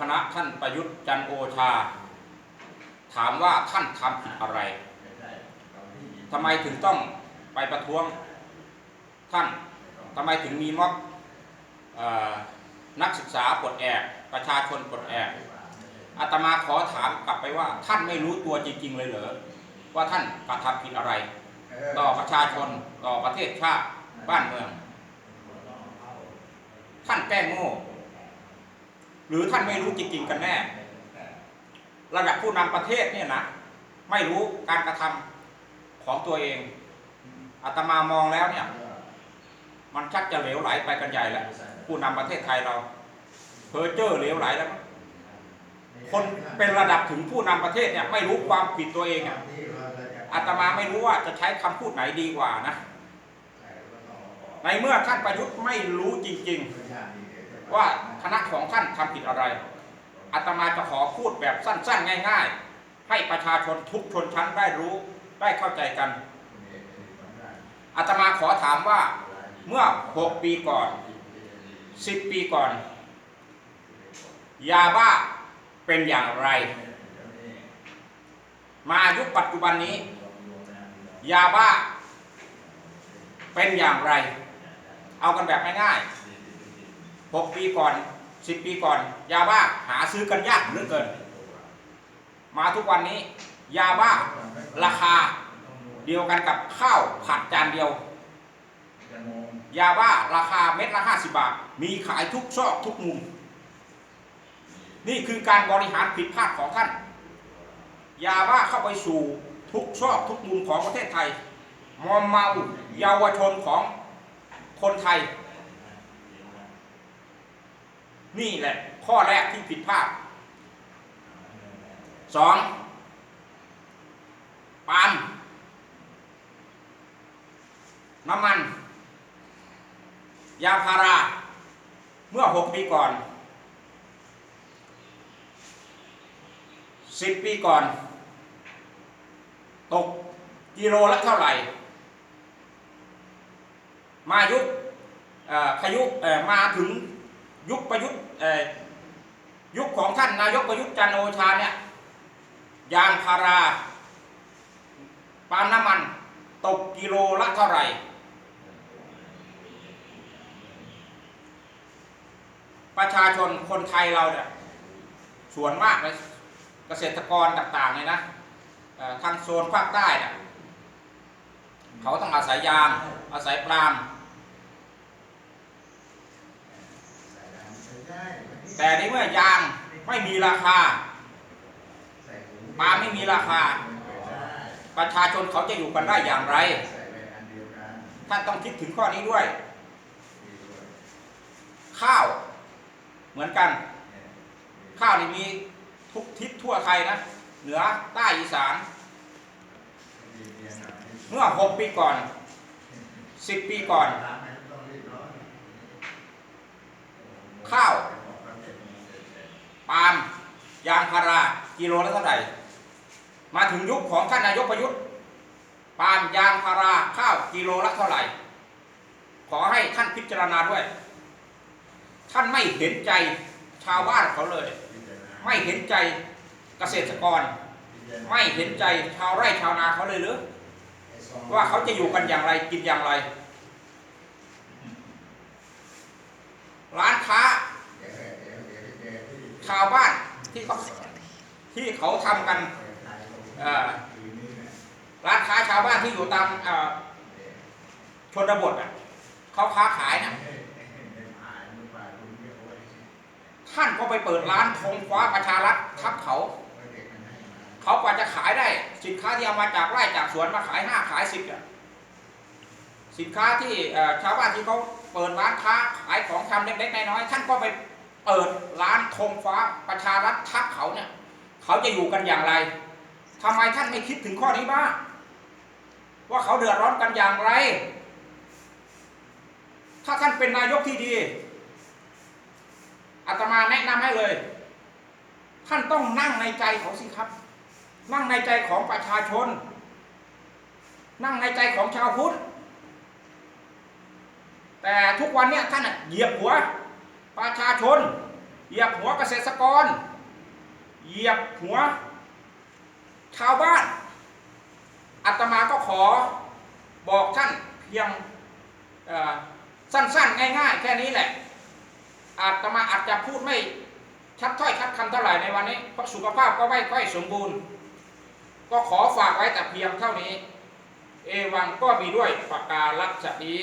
คณะท่านประยุทธ์จันโอชา ถามว่าท่านทำผิดอะไรทำไมถึงต้องไปประท้วงท่านทำไมถึงมีม็อบนักศึกษาปลดแอกประชาชนปลดแอกอาตมาขอถามกลับไปว่า ท่านไม่รู้ตัวจริง ๆ เลยเหรอว่าท่านกระทำผิดอะไร ต่อประชาชนต่อประเทศชาติบ้านเมือง ท่านแก้งโง่ หรือท่านไม่รู้จริง ๆ กันแน่ ระดับผู้นำประเทศเนี่ยนะไม่รู้การกระทำของตัวเองอาตมามองแล้วเนี่ย มันชักจะเหลวไหลไปกันใหญ่แล้วผู้นำประเทศไทยเราเพอเจอร์เหลวไหลแล้ว คนเป็นระดับถึงผู้นำประเทศเนี่ย ไม่รู้ความผิดตัวเองอะอาตมาไม่รู้ว่าจะใช้คำพูดไหนดีกว่านะในเมื่อท่านประยุทธ์ไม่รู้จริง ๆ ว่า คณะของท่านทำผิดอะไรอาตมาจะขอพูดแบบสั้น ๆ ง่าย ๆ ให้ประชาชนทุกชนชั้นได้รู้ได้เข้าใจกันอาตมาขอถามว่าเมื่อ 6 ปีก่อน 10 ปีก่อน ยาบ้าเป็นอย่างไร มายุคปัจจุบันนี้ ยาบ้าเป็นอย่างไร เอากันแบบง่ายๆ 6ปีก่อน10ปีก่อน ยาบ้าหาซื้อกันยากเหลือเกิน มาทุกวันนี้ ยาบ้าราคาเดียวกันกับข้าวผัดจานเดียว ยาบ้าราคาเม็ดละ50บาท มีขายทุกซอกทุกมุม นี่คือการบริหารผิดพลาดของท่าน ยาบ้าเข้าไปสู่ทุกซอกทุกมุมของประเทศไทย มอมเมาเยาวชนของคนไทย นี่แหละ ข้อแรกที่ผิดพลาดสองปาล์มน้ำมัน ยาพารา เมื่อหกปีก่อนสิบปีก่อน ตกกิโลละเท่าไหร่ มายุคเอ่อขยุมาถึง ยุคประยุทธ์เอยุคของท่านนายกประยุทธ์จันโอชาเนี่ยยางพาราปาล์มน้ำมันตกกิโลละเท่าไหร่ ประชาชนคนไทยเราเนี่ยส่วนมากเลยเกษตรกรต่างๆเนี่ยนะทางโซนภาคใต้เนี่ยเขาต้องอาศัยยางอาศัยปาล์ม แต่ในเมื่อยางไม่มีราคาปาล์มไม่มีราคา ประชาชนเขาจะอยู่กันได้อย่างไร ท่านต้องคิดถึงข้อนี้ด้วย ข้าวเหมือนกัน ข้าวนี่มีทุกทิศทั่วไทยนะ เหนือใต้อีสาน เมื่อ6ปีก่อน10ปีก่อน ข้าว ปาล์มยางพารากิโลละเท่าไหร่ มาถึงยุคของท่านนายกประยุทธ์ปาล์มยางพาราข้าวกิโลละเท่าไหร่ ขอให้ท่านพิจารณาด้วย ท่านไม่เห็นใจชาวบ้านเขาเลย ไม่เห็นใจเกษตรกร ไม่เห็นใจชาวไร่ชาวนาเขาเลยหรือว่าเขาจะอยู่กันอย่างไรกินอย่างไร ร้านค้า ชาวบ้านที่เขาที่เขาทำกันร้านค้าชาวบ้านที่อยู่ตามชนบทอะเขาค้าขายน่ะท่านก็ไปเปิดร้านธงฟ้าประชารัฐทับเขา เขากว่าจะขายได้ สินค้าที่เอามาจากไร่จากสวนมาขายห้าขายสิบอะสินค้าที่ชาวบ้านที่เขาเปิดร้านค้าขายของชำเล็กๆน้อยๆท่านก็ไป เปิดร้านธงฟ้าประชารัฐทับเขาเนี่ย เขาจะอยู่กันอย่างไรทำไมท่านไม่คิดถึงข้อนี้บ้างว่าเขาเดือดร้อนกันอย่างไร ถ้าท่านเป็นนายกที่ดีอาตมาแนะนำให้เลย ท่านต้องนั่งในใจเขาสิครับ นั่งในใจของประชาชน นั่งในใจของชาวพุทธแต่ทุกวันเนี้ยท่านเหยียบหัว ประชาชน เหยียบหัวเกษตรกร เหยียบหัว ชาวบ้านอาตมาก็ขอบอกท่านเพียงสั้นๆ ง่ายๆ แค่นี้แหละอาตมาอาจจะพูดไม่ชัดถ้อยชัดคำเท่าไหร่ในวันนี้ เพราะสุขภาพก็ไม่ค่อยสมบูรณ์ ก็ขอฝากไว้แต่เพียงเท่านี้ เอวังก็มีด้วยปากกาลักษณี